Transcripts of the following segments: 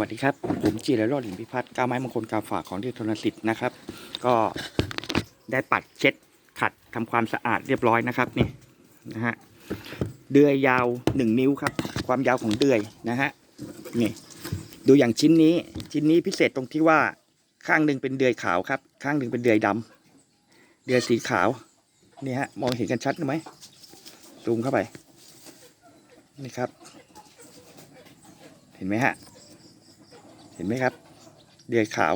วัสดีครับ ผมจีรรจน์หลินพิพัฒน์ก้าวไม้มงคลกาฝากของที่ธนสิทธิ์นะครับ ก็ได้ปัดเช็ดขัดทำความสะอาดเรียบร้อยนะครับนี่นะฮะเดือยยาวหนึ่งนิ้วครับ ความยาวของเดือยนะฮะนี่ดูอย่างชิ้นนี้ชิ้นนี้พิเศษตรงที่ว่าข้างหนึ่งเป็นเดือยขาวครับ ข้างหนึ่งเป็นเดือยดำเดือยสีขาวนี่ฮะมองเห็นกันชัดไหมซูมเข้าไปนี่ครับ เห็นไหมฮะ เห็นไหมครับ เดือยขาว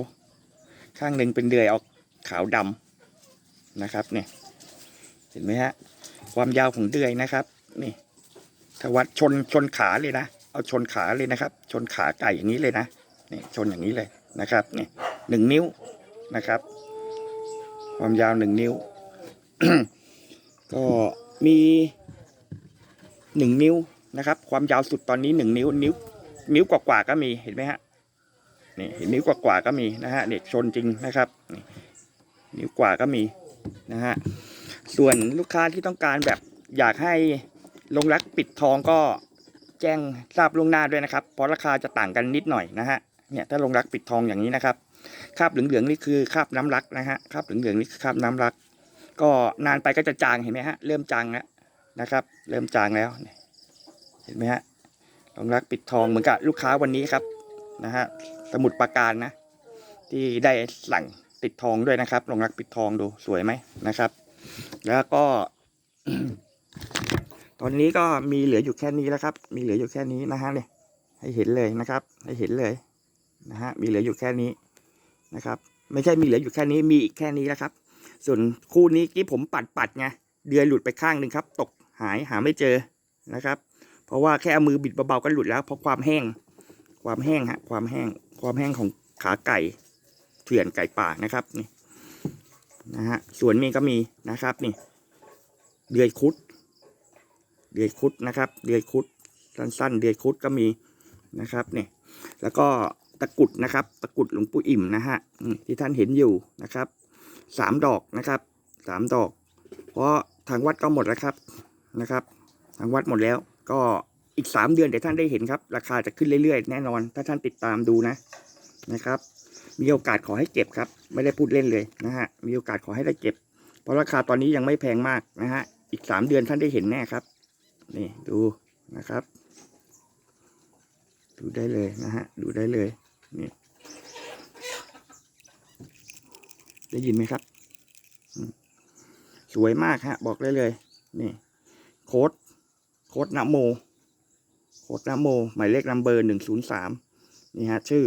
ข้างหนึ่งเป็นเดือยออกขาวดำนะครับเนี่ยเห็นไหมฮะความยาวของเดือยนะครับ นี่ถ้าวัดชนชนขาเลยนะ เอาชนขาเลยนะครับ ชนขาไก่อย่างนี้เลยนะนี่ชนอย่างนี้เลยนะครับนี่หนึ่งนิ้วนะครับ ความยาวหนึ่งนิ้ว ก็มีหนึ่งนิ้วนะครับ ความยาวสุดตอนนี้หนึ่งนิ้วนิ้วนิ้วกว่าๆก็มีเห็นไหมฮะ นี่เห็นนิ้วกว่าๆก็มีนะฮะเด็กชนจริงนะครับนี่นิ้วกว่าก็มีนะฮะส่วนลูกค้าที่ต้องการแบบอยากให้ลงรักปิดทองก็แจ้งทราบล่วงหน้าด้วยนะครับ เพราะราคาจะต่างกันนิดหน่อยนะฮะเนี่ยถ้าลงรักปิดทองอย่างนี้นะครับคาบเหลืองๆนี่คือคาบน้ำรักนะฮะคาบเหลืองๆนี่คือคาบน้ำรัก ก็นานไปก็จะจางเห็นไหมฮะเริ่มจางแล้วนะครับ เริ่มจางแล้วเห็นไหมฮะลงรักปิดทองเหมือนกับลูกค้าวันนี้ครับนะฮะ สมุดประการนะ ที่ได้สั่งติดทองด้วยนะครับลงรักปิดทองดูสวยไหมนะครับ แล้วก็ ตอนนี้ก็มีเหลืออยู่แค่นี้แล้วครับ มีเหลืออยู่แค่นี้นะฮะเนี่ยให้เห็นเลยนะครับ ให้เห็นเลยนะฮะมีเหลืออยู่แค่นี้นะครับ ไม่ใช่มีเหลืออยู่แค่นี้มีอีกแค่นี้แล้วครับ ส่วนคู่นี้ที่ผมปัดปัดไงเดือยหลุดไปข้างหนึ่งครับ ตกหายหาไม่เจอนะครับ เพราะว่าแค่เอามือบิดเบาๆก็หลุดแล้วเพราะความแห้ง ความแห้งฮะความแห้ง ความแห้งของขาไก่เถื่อนไก่ป่านะครับนี่นะฮะส่วนนี้ก็มีนะครับนี่ เดือยคุด เดือยคุดนะครับ เดือยคุดสั้น ๆ เดือยคุดก็มีนะครับนี่แล้วก็ตะกุดนะครับ ตะกุดหลวงปู่อิ่มนะฮะที่ท่านเห็นอยู่นะครับสามดอกนะครับสามดอก เพราะทางวัดก็หมดแล้วครับนะครับ ทางวัดหมดแล้วก็ อีกสามเดือนเดี๋ยวท่านได้เห็นครับ ราคาจะขึ้นเรื่อยๆ แน่นอน ถ้าท่านติดตามดูนะนะครับ มีโอกาสขอให้เก็บครับ ไม่ได้พูดเล่นเลยนะฮะมีโอกาสขอให้ได้เก็บ เพราะราคาตอนนี้ยังไม่แพงมากนะฮะอีกสามเดือนท่านได้เห็นแน่ครับ นี่ดูนะครับ ดูได้เลยนะฮะดูได้เลยนี่ได้ยินไหมครับสวยมากฮะ บอกได้เลย นี่ โค้ดโค้ดนโม โคดนะโม หมายเลขนัมเบอร์หนึ่งศูนย์สามนี่ฮะ ชื่อ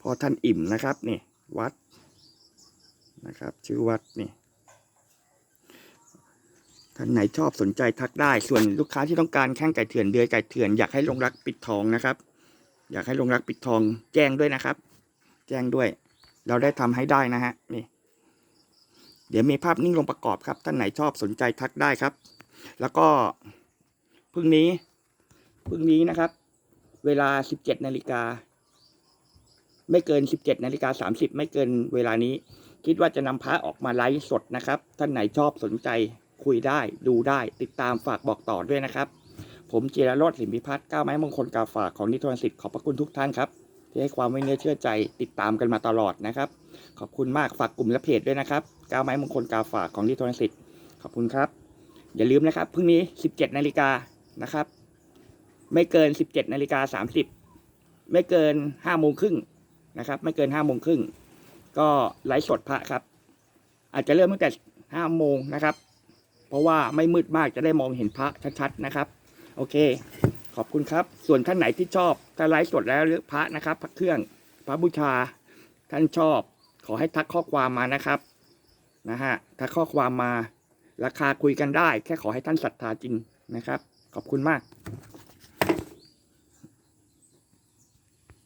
พอท่านอิ่มนะครับนี่วัดนะครับ ชื่อวัดนี่ท่านไหนชอบสนใจทักได้ ส่วนลูกค้าที่ต้องการแข้งไก่เถื่อนเดือยไก่เถื่อนอยากให้ลงรักปิดทองนะครับ อยากให้ลงรักปิดทองแจ้งด้วยนะครับ แจ้งด้วย เราได้ทำให้ได้นะฮะนี่ เดี๋ยวมีภาพนิ่งลงประกอบครับ ท่านไหนชอบสนใจทักได้ครับ แล้วก็ พรุ่งนี้พรุ่งนี้นะครับ เวลา17นาฬิกาไม่เกิน17นาฬิกา30ไม่เกินเวลานี้ คิดว่าจะนำพระออกมาไลฟ์สดนะครับ ท่านไหนชอบสนใจคุยได้ดูได้ ติดตามฝากบอกต่อด้วยนะครับ ผมเจรโรดสิมพิพัฒน์ก้าวไม้มงคลกาฝากของนิทรรศสิทธิ์ขอบพระคุณทุกท่านครับที่ให้ความไว้เนื้อเชื่อใจติดตามกันมาตลอดนะครับ ขอบคุณมากฝากกลุ่มและเพจด้วยนะครับก้าวไม้มงคลกาฝากของนิทรรศสิทธิ์ขอบคุณครับ อย่าลืมนะครับพรุ่งนี้ 17นาฬิกา นะครับ ไม่เกิน17นาฬิกา30ไม่เกิน5โมงครึ่งนะครับ ไม่เกิน5โมงครึ่งก็ไลฟ์สดพระครับ อาจจะเริ่มตั้งแต่5โมงนะครับ เพราะว่าไม่มืดมากจะได้มองเห็นพระชัดๆนะครับ โอเค ขอบคุณครับ ส่วนท่านไหนที่ชอบถ้าไลฟ์สดแล้วหรือพระนะครับ พระเครื่องพระบูชาท่านชอบ ขอให้ทักข้อความมานะครับนะฮะทักข้อความมา ราคาคุยกันได้ แค่ขอให้ท่านศรัทธาจริงนะครับ ขอบคุณมาก